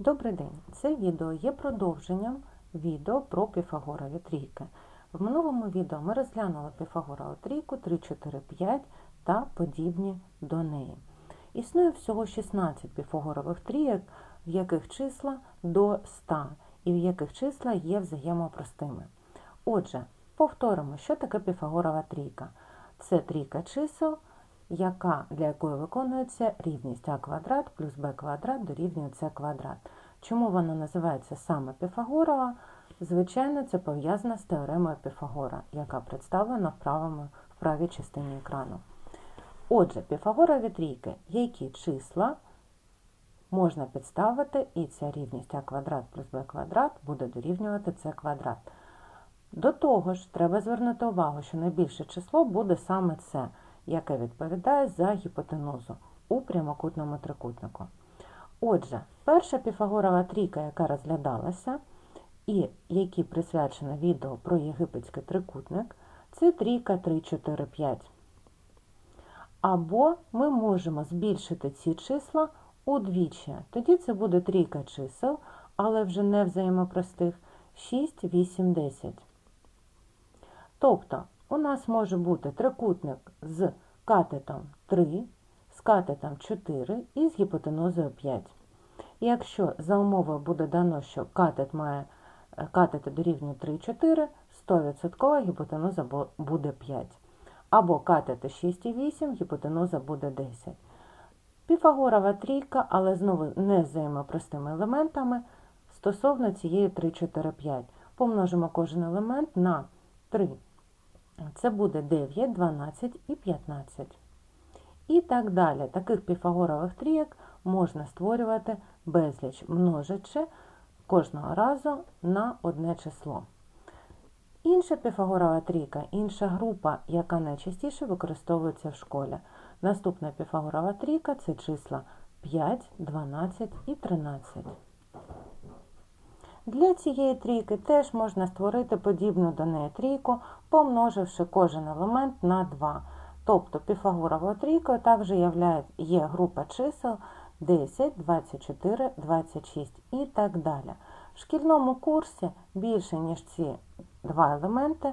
Добрий день! Це відео є продовженням відео про піфагорові трійки. В минулому відео ми розглянули піфагорову трійку 3, 4, 5 та подібні до неї. Існує всього 16 піфагорових трійок, в яких числа до 100 і в яких числа є взаємопростими. Отже, повторимо, що таке піфагорова трійка. Це трійка чисел, яка, для якої виконується рівність а квадрат плюс b квадрат дорівнює c квадрат. Чому вона називається саме Піфагорова? Звичайно, це пов'язано з теоремою Піфагора, яка представлена в, правому, в правій частині екрану. Отже, Піфагорові трійки, які числа можна підставити, і ця рівність а квадрат плюс b квадрат буде дорівнювати c квадрат. До того ж, треба звернути увагу, що найбільше число буде саме це, яке відповідає за гіпотенузу у прямокутному трикутнику. Отже, перша піфагорова трійка, яка розглядалася, і якій присвячено відео про єгипетський трикутник, це трійка 3, 4, 5. Або ми можемо збільшити ці числа удвічі. Тоді це буде трійка чисел, але вже не взаємопростих 6, 8, 10. Тобто, у нас може бути трикутник з катетом 3, з катетом 4 і з гіпотенузою 5. Якщо за умовою буде дано, що катет має катети дорівнює 3, 4, 100% гіпотенуза буде 5. Або катети 6 і 8, гіпотенуза буде 10. Піфагорова трійка, але знову не з взаємопростими елементами, стосовно цієї 3, 4, 5. Помножимо кожен елемент на 3. Це буде 9, 12 і 15. І так далі. Таких піфагорових трійок можна створювати безліч, множачи кожного разу на одне число. Інша піфагорова трійка, інша група, яка найчастіше використовується в школі. Наступна піфагорова трійка це числа 5, 12 і 13. Для цієї трійки теж можна створити подібну до неї трійку, помноживши кожен елемент на 2. Тобто піфагоровою трійкою також є група чисел 10, 24, 26 і так далі. В шкільному курсі більше, ніж ці два елементи,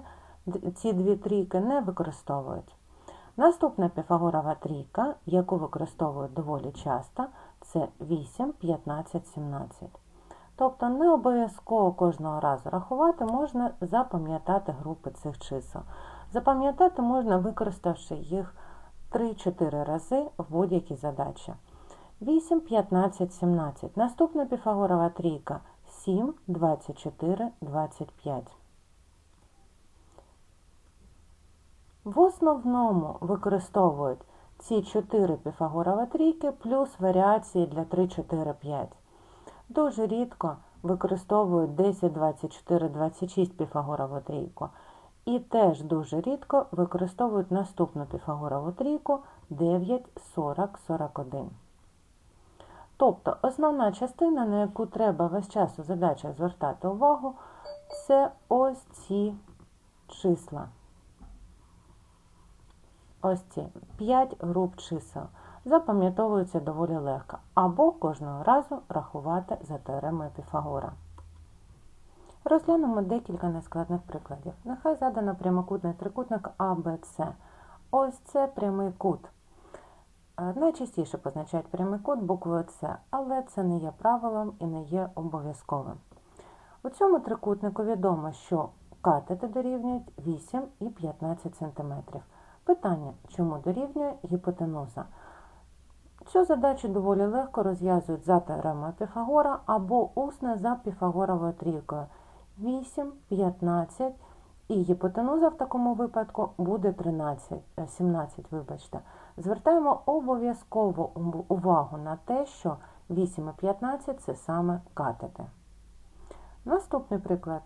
ці дві трійки не використовують. Наступна піфагорова трійка, яку використовують доволі часто, це 8, 15, 17. Тобто не обов'язково кожного разу рахувати, можна запам'ятати групи цих чисел. Запам'ятати можна, використавши їх 3-4 рази в будь-якій задачі. 8, 15, 17. Наступна піфагорова трійка 7, 24, 25. В основному використовують ці 4 піфагорова трійки плюс варіації для 3, 4, 5. Дуже рідко використовують 10, 24, 26 піфагорову трійку. І теж дуже рідко використовують наступну піфагорову трійку 9, 40, 41. Тобто основна частина, на яку треба весь час у задачах звертати увагу, це ось ці числа. Ось ці 5 груп чисел. Запам'ятовується доволі легко, або кожного разу рахувати за теоремою Піфагора. Розглянемо декілька нескладних прикладів. Нехай задано прямокутний трикутник АБЦ. Ось це прямий кут. Найчастіше позначають прямий кут буквою С, але це не є правилом і не є обов'язковим. У цьому трикутнику відомо, що катети дорівнюють 8 і 15 см. Питання, чому дорівнює гіпотенуза? Цю задачу доволі легко розв'язують за теоремою Піфагора або усно за Піфагоровою трійкою. 8, 15 і гіпотенуза в такому випадку буде 13, 17. вибачте. Звертаємо обов'язково увагу на те, що 8 і 15 це саме катети. Наступний приклад.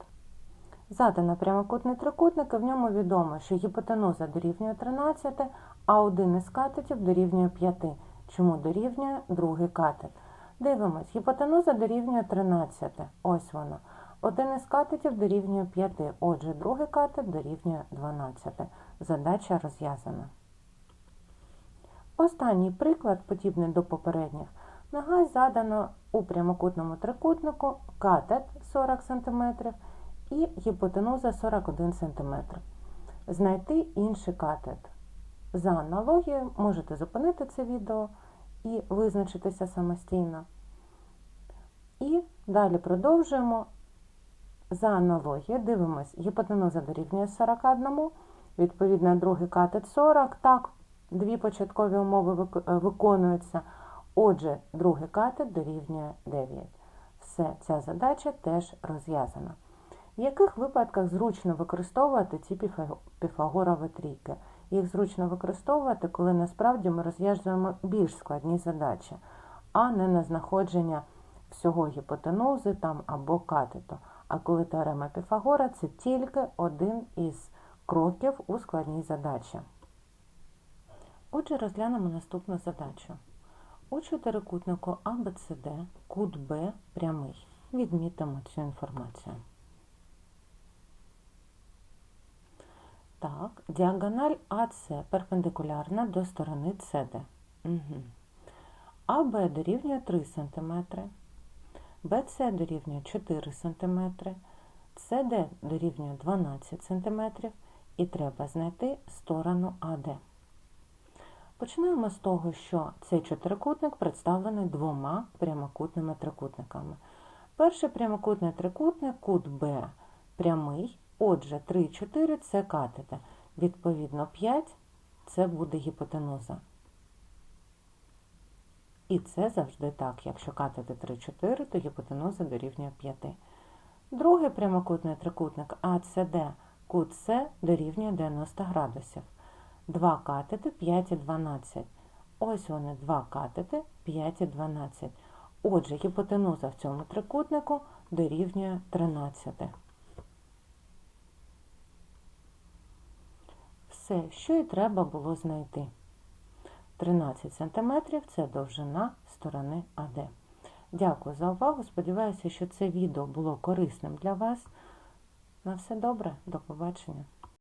Задано прямокутний трикутник, і в ньому відомо, що гіпотенуза дорівнює 13, а один із катетів дорівнює 5. Чому дорівнює другий катет? Дивимось, гіпотенуза дорівнює 13. Ось вона. Один із катетів дорівнює 5, отже, другий катет дорівнює 12. Задача розв'язана. Останній приклад, подібний до попередніх, нагай задано у прямокутному трикутнику катет 40 см і гіпотенуза 41 см. Знайти інший катет. За аналогією можете зупинити це відео і визначитися самостійно. І далі продовжуємо. За аналогією дивимось, гіпотенуза дорівнює 41, відповідно, другий катет 40. Так, дві початкові умови е, виконуються. Отже, другий катет дорівнює 9. Все, ця задача теж розв'язана. В яких випадках зручно використовувати ці піфагорові трійки? Їх зручно використовувати, коли насправді ми розв'язуємо більш складні задачі, а не на знаходження всього гіпотенузи там або катету. А коли теорема Піфагора це тільки один із кроків у складній задачі. Отже, розглянемо наступну задачу. У чотирикутнику АБЦД кут Б прямий. Відмітимо цю інформацію. Так, діагональ АС перпендикулярна до сторони СД. Угу. АБ дорівнює 3 см, БЦ дорівнює 4 см, СД дорівнює 12 см і треба знайти сторону АД. Починаємо з того, що цей чотирикутник представлений двома прямокутними трикутниками. Перший прямокутний трикутник кут Б прямий, отже, 3, 4 це катети. Відповідно, 5 це буде гіпотенуза. І це завжди так. Якщо катети 3, 4, то гіпотенуза дорівнює 5. Другий прямокутний трикутник АЦД кут С дорівнює 90 градусів. Два катети 5 і 12. Ось вони, два катети 5 і 12. Отже, гіпотенуза в цьому трикутнику дорівнює 13. Все, що і треба було знайти. 13 см це довжина сторони АД. Дякую за увагу. Сподіваюся, що це відео було корисним для вас. На все добре, до побачення.